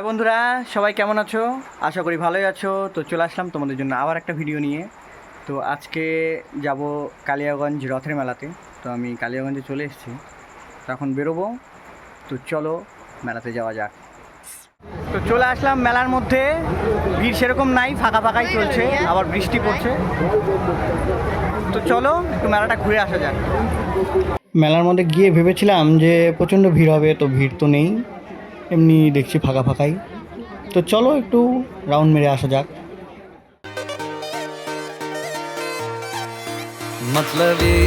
High বন্ধুরা, সবাই কেমন আছো? আশা করি ভালোই আছো। তো চলে আসলাম তোমাদের জন্য আবার একটা ভিডিও নিয়ে। তো আজকে যাব কালিয়াগঞ্জ রথের মেলাতে। তো আমি কালিয়াগঞ্জে চলে এসেছি। তো এখন বেরোবো। তো চলো মেলাতে যাওয়া যাক। তো চলে আসলাম মেলার মধ্যে। ভিড় সেরকম নাই, ফাঁকা ফাঁকাই চলছে। আবার বৃষ্টি পড়ছে। তো চলো একটু মেলাটা ঘুরে আসা যাক। মেলার মধ্যে গিয়ে ভেবেছিলাম যে প্রচণ্ড ভিড় হবে, তো ভিড় তো নেই। এমনি দেখছি ফাঁকা ফাঁকাই তো চলো একটু রাউন্ড মেরে আসা যাক मतलबी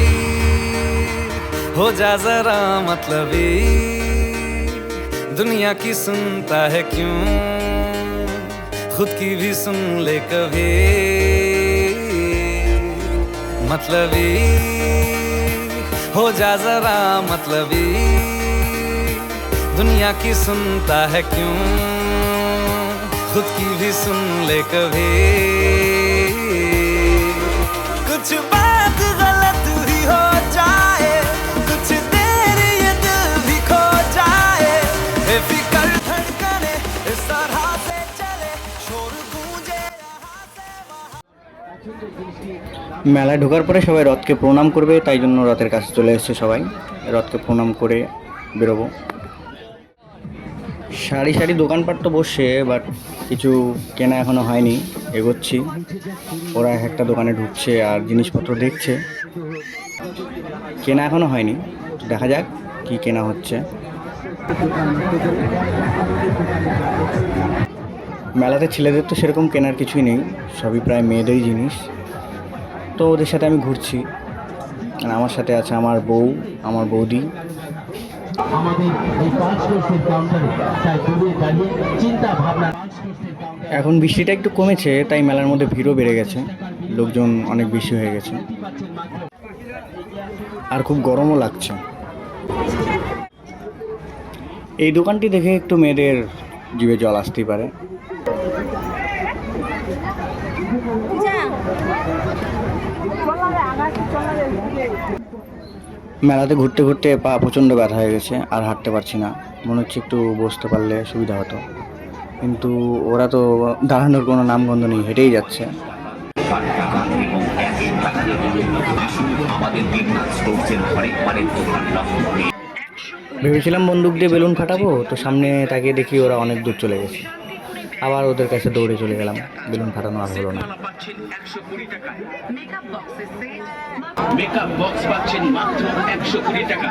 हो जा जरा मतलबी दुनिया की सुनता है क्यों खुद की भी सुन ले कभी मतलबी हो जा जरा मतलबी दुनिया की सुनता है क्यों खुद की भी सुन ले कभी कुछ बात गलत ही हो जाए कुछ देर ये दिल भी खो जाए बेफिक्र धड़कने इस तरह से चले शोर गूंजे यहाँ से वहाँ মেলায় ঢোকার পরে সবাই রথকে প্রণাম করবে তাই জন্য রথের কাছে চলে এসেছে সবাই রথকে প্রণাম করে বেরোবো সারি সারি দোকানপাট তো বসছে বাট কিছু কেনা এখনও হয়নি, এগোচ্ছি। ওরা এক একটা দোকানে ঢুকছে আর জিনিসপত্র দেখছে। কেনা এখনও হয়নি, দেখা যাক কি কেনা হচ্ছে। মেলাতে ছেলেদের তো সেরকম কেনার কিছুই নেই, সবই প্রায় মেয়েদেরই জিনিস। তো ওদের সাথে আমি ঘুরছি আমার সাথে আছে আমার বউ, আমার বৌদি। আমাদের এই পাঁচ কোর্সের কাউন্টারে তাই দূরে দাঁড়িয়ে চিন্তা ভাবনা এখন বৃষ্টিটা একটু কমেছে তাই মেলার মধ্যে ভিড়ও বেড়ে গেছে। লোকজন অনেক বেশি হয়ে গেছে। আর খুব গরমও লাগছে। এই দোকানটি দেখে একটু মেয়েদের জীবে জল আসতেই পারে। মেলাতে ঘুরতে ঘুরতে পা প্রচণ্ড ব্যথা হয়ে গেছে, আর হাঁটতে পারছি না। মনে হচ্ছে একটু বসতে পারলে সুবিধা হতো। কিন্তু ওরা তো দাঁড়ানোর কোনো নামগন্ধ নেই, হেঁটেই যাচ্ছে। ভেবেছিলাম বন্দুক দিয়ে বেলুন ফাটাবো, তো সামনে তাকিয়ে দেখি ওরা অনেক দূর চলে গেছে। আবার ওদের কাছে দৌড়ে চলে গেলাম। বেলুন ফাটানো আর হলো না। মেকআপ বক্স পাচ্ছেন মাত্র একশো কুড়ি টাকা।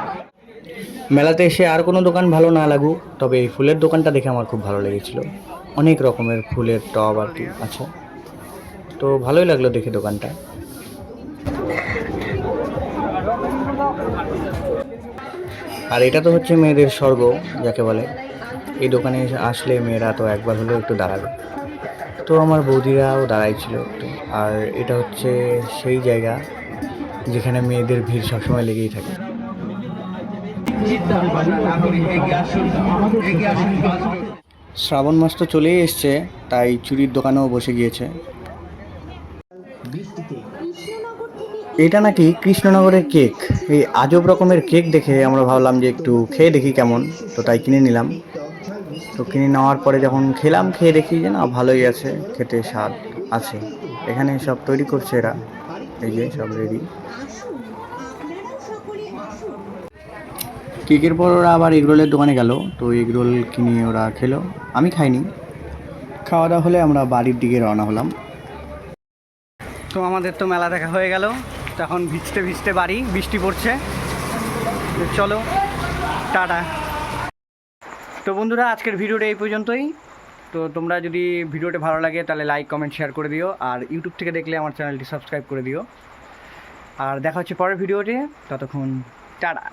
মেলাতে এসে আর কোনো দোকান ভালো না লাগুক তবে এই ফুলের দোকানটা দেখে আমার খুব ভালো লেগেছিল। অনেক রকমের ফুলের টব আর কি আছে। তো ভালোই লাগল দেখে দোকানটা। আর এটা তো হচ্ছে মেয়েদের স্বর্গ যাকে বলে এই দোকানে আসলে মেয়েরা তো একবার হলেও একটু দাঁড়াবে। তো আমার বৌদিরাও দাঁড়াইছিল একটু। আর এটা হচ্ছে সেই জায়গা যেখানে মেয়েদের ভিড় সবসময় লেগেই থাকে। শ্রাবণ মাস তো চলেই এসছে, তাই চুরির দোকানেও বসে গিয়েছে। এটা নাকি কৃষ্ণনগরের কেক। এই আজব রকমের কেক দেখে আমরা ভাবলাম যে একটু খেয়ে দেখি কেমন। তো তাই কিনে নিলাম। তো কিনে নেওয়ার পরে যখন খেলাম, খেয়ে দেখি যে না, ভালোই আছে, খেতে স্বাদ আছে। এখানে সব তৈরি করছে এরা। এই যে সব রেডি কেকের পর ওরা আবার এগরোলের দোকানে গেল। তো এগরোল কিনে ওরা খেলো। আমি খাইনি। খাওয়া দাওয়া হলে আমরা বাড়ির দিকে রওনা হলাম। তো আমাদের তো মেলা দেখা হয়ে গেল। তখন ভিজতে ভিজতে বাড়ি, বৃষ্টি পড়ছে। চলো, টাটা। তো বন্ধুরা, আজকের ভিডিওটা এই পর্যন্তই। তো তোমরা যদি ভিডিওটা ভালো লাগে, তাহলে লাইক কমেন্ট শেয়ার করে দিও। আর ইউটিউব থেকে দেখলে আমার চ্যানেলটি সাবস্ক্রাইব করে দিও। আর দেখা হচ্ছে পরের ভিডিওটি ততক্ষণ, টাটা।